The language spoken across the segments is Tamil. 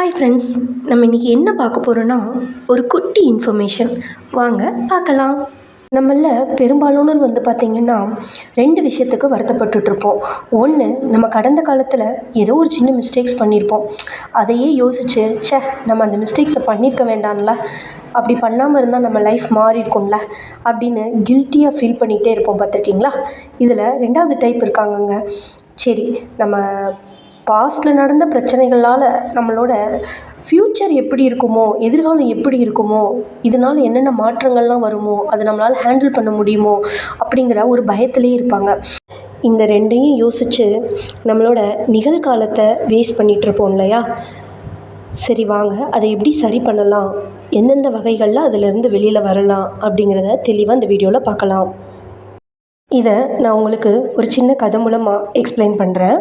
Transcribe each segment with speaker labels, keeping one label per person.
Speaker 1: ஹாய் ஃப்ரெண்ட்ஸ் நம்ம இன்றைக்கி என்ன பார்க்க போகிறோன்னா ஒரு குட்டி இன்ஃபர்மேஷன் வாங்க பார்க்கலாம். நம்மள பெரும்பாலானோர் வந்து பார்த்திங்கன்னா ரெண்டு விஷயத்துக்கு வருத்தப்பட்டுட்ருப்போம். ஒன்று நம்ம கடந்த காலத்தில் ஏதோ ஒரு சின்ன மிஸ்டேக்ஸ் பண்ணியிருப்போம் அதையே யோசித்து ச்சே நம்ம அந்த மிஸ்டேக்ஸை பண்ணியிருக்க வேண்டாம்ல. அப்படி பண்ணாமல் இருந்தால் நம்ம லைஃப் மாறி இருக்கும்ல அப்படின்னு கில்ட்டியாக ஃபீல் பண்ணிகிட்டே இருப்போம் பார்த்துருக்கீங்களா? இதில் ரெண்டாவது டைப் இருக்காங்கங்க. சரி நம்ம பாஸ்ட்டில் நடந்த பிரச்சனைகளால் நம்மளோட ஃப்யூச்சர் எப்படி இருக்குமோ எதிர்காலம் எப்படி இருக்குமோ இதனால் என்னென்ன மாற்றங்கள்லாம் வருமோ அதை நம்மளால் ஹேண்டில் பண்ண முடியுமோ அப்படிங்கிற ஒரு பயத்திலே இருப்பாங்க. இந்த ரெண்டையும் யோசித்து நம்மளோட நிகழ்காலத்தை வேஸ்ட் பண்ணிகிட்ருப்போம் இல்லையா? சரி வாங்க. அதை எப்படி சரி பண்ணலாம்? எந்தெந்த வகைகளில் அதிலிருந்து வெளியில் வரலாம்? அப்படிங்கிறத தெளிவாக இந்த வீடியோவில் பார்க்கலாம். இதை நான் உங்களுக்கு ஒரு சின்ன கதை மூலமாக எக்ஸ்பிளைன் பண்ணுறேன்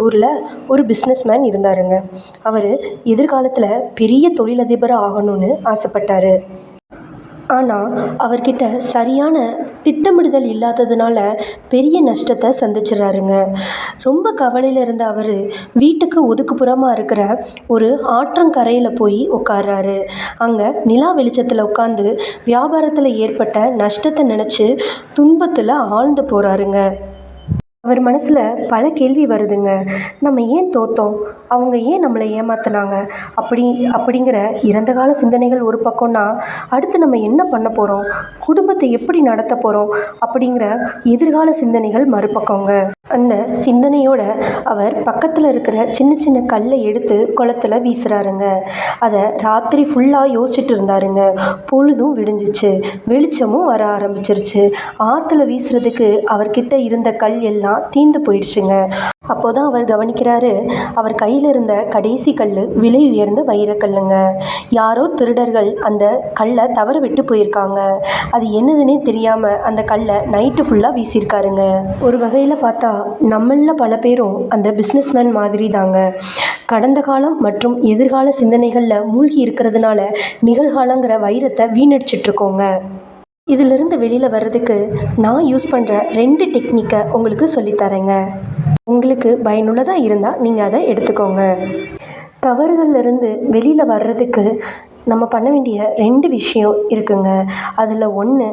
Speaker 1: ஊரில் ஒரு பிஸ்னஸ் மேன் இருந்தாருங்க. அவர் எதிர்காலத்தில் பெரிய தொழிலதிபர் ஆகணும்னு ஆசைப்பட்டாரு. ஆனால் அவர்கிட்ட சரியான திட்டமிடுதல் இல்லாததுனால பெரிய நஷ்டத்தை சந்திச்சிடுறாருங்க ரொம்ப கவலையில் இருந்த அவர் வீட்டுக்கு ஒதுக்குப்புறமாக இருக்கிற ஒரு ஆற்றங்கரையில் போய் உட்கார்றாரு அங்கே நிலா வெளிச்சத்தில் உட்காந்து வியாபாரத்தில் ஏற்பட்ட நஷ்டத்தை நினச்சி துன்பத்தில் ஆழ்ந்து போகிறாருங்க அவர் மனசில் பல கேள்வி வருதுங்க. நம்ம ஏன் தோத்தோம்? அவங்க ஏன் நம்மளை ஏமாத்துனாங்க? அப்படி அப்படிங்கிற இறந்த கால சிந்தனைகள் ஒரு பக்கம்னா அடுத்து நம்ம என்ன பண்ண போகிறோம் குடும்பத்தை எப்படி நடத்த போகிறோம் அப்படிங்கிற எதிர்கால சிந்தனைகள் மறுபக்கங்க அந்த சிந்தனையோட அவர் பக்கத்தில் இருக்கிற சின்ன சின்ன கல்லை எடுத்து குளத்துல வீசுகிறாருங்க அதை ராத்திரி ஃபுல்லாக யோசிச்சுட்டு இருந்தாருங்க. பொழுதும் விடிஞ்சிச்சு. வெளிச்சமும் வர ஆரம்பிச்சிருச்சு. ஆற்றுல வீசுறதுக்கு அவர்கிட்ட இருந்த கல் எல்லாம் தீந்து போயிடுச்சுங்க. அப்போதான் அவர் கவனிக்கிறாரு அவர் கையில் இருந்த கடைசி கல் விலை உயர்ந்த வைரக்கல்லுங்க யாரோ திருடர்கள் அந்த கல்லை தவற விட்டு போயிருக்காங்க. அது என்னதுன்னே தெரியாமல் அந்த கல்லை நைட்டு ஃபுல்லாக வீசியிருக்காருங்க. ஒரு வகையில் பார்த்தா நம்மளில் பல பேரும் அந்த பிஸ்னஸ்மேன் மாதிரி தாங்க கடந்த காலம் மற்றும் எதிர்கால சிந்தனைகளில் மூழ்கி இருக்கிறதுனால நிகழ்காலங்கிற வைரத்தை வீணடிச்சிட்ருக்கோங்க. இதிலிருந்து வெளியில் வர்றதுக்கு நான் யூஸ் பண்ணுற ரெண்டு டெக்னிக்கை உங்களுக்கு சொல்லித்தரேங்க உங்களுக்கு பயனுள்ளதாக இருந்தால் நீங்கள் அதை எடுத்துக்கோங்க. தவறுகள்லேருந்து வெளியில் வர்றதுக்கு நம்ம பண்ண வேண்டிய ரெண்டு விஷயம் இருக்குங்க. அதில் ஒன்று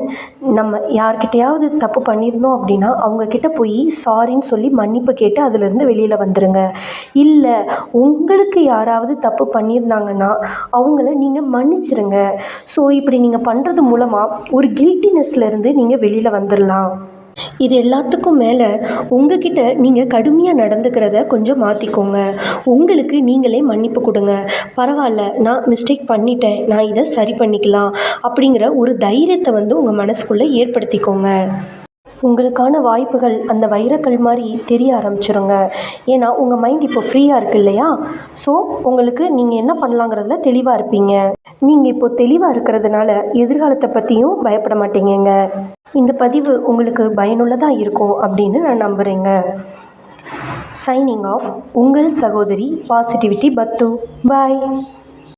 Speaker 1: நம்ம யார்கிட்டையாவது தப்பு பண்ணியிருந்தோம் அப்படின்னா அவங்கக்கிட்ட போய் சாரின்னு சொல்லி மன்னிப்பு கேட்டு அதிலிருந்து வெளியில் வந்துடுங்க இல்லை உங்களுக்கு யாராவது தப்பு பண்ணியிருந்தாங்கன்னா அவங்கள நீங்கள் மன்னிச்சிருங்க. ஸோ இப்படி நீங்கள் பண்ணுறது மூலமாக ஒரு கில்ட்டினஸ்லேருந்து நீங்கள் வெளியில் வந்துடலாம் இது எல்லாத்துக்கும் மேலே உங்ககிட்ட நீங்கள் கடுமையாக நடந்துக்கிறத கொஞ்சம் மாற்றிக்கோங்க உங்களுக்கு நீங்களே மன்னிப்பு கொடுங்க. பரவாயில்ல நான் மிஸ்டேக் பண்ணிட்டேன். நான் இதை சரி பண்ணிக்கலாம். அப்படிங்கிற ஒரு தைரியத்தை வந்து உங்கள் மனசுக்குள்ளே ஏற்படுத்திக்கோங்க. உங்களுக்கான வாய்ப்புகள் அந்த வைரக்கல் மாதிரி தெரிய ஆரம்பிச்சிருங்க. ஏன்னா உங்கள் மைண்ட் இப்போ ஃப்ரீயாக இருக்கு இல்லையா? ஸோ உங்களுக்கு நீங்கள் என்ன பண்ணலாங்கிறதுல தெளிவாக இருப்பீங்க. நீங்கள் இப்போ தெளிவாக இருக்கிறதுனால எதிர்காலத்தை பற்றியும் பயப்பட மாட்டீங்க இந்த பதிவு உங்களுக்கு பயனுள்ளதாக இருக்கும் அப்படின்னு நான் நம்புகிறேங்க சைனிங் ஆஃப் உங்கள் சகோதரி பாசிட்டிவிட்டி பத்து பாய்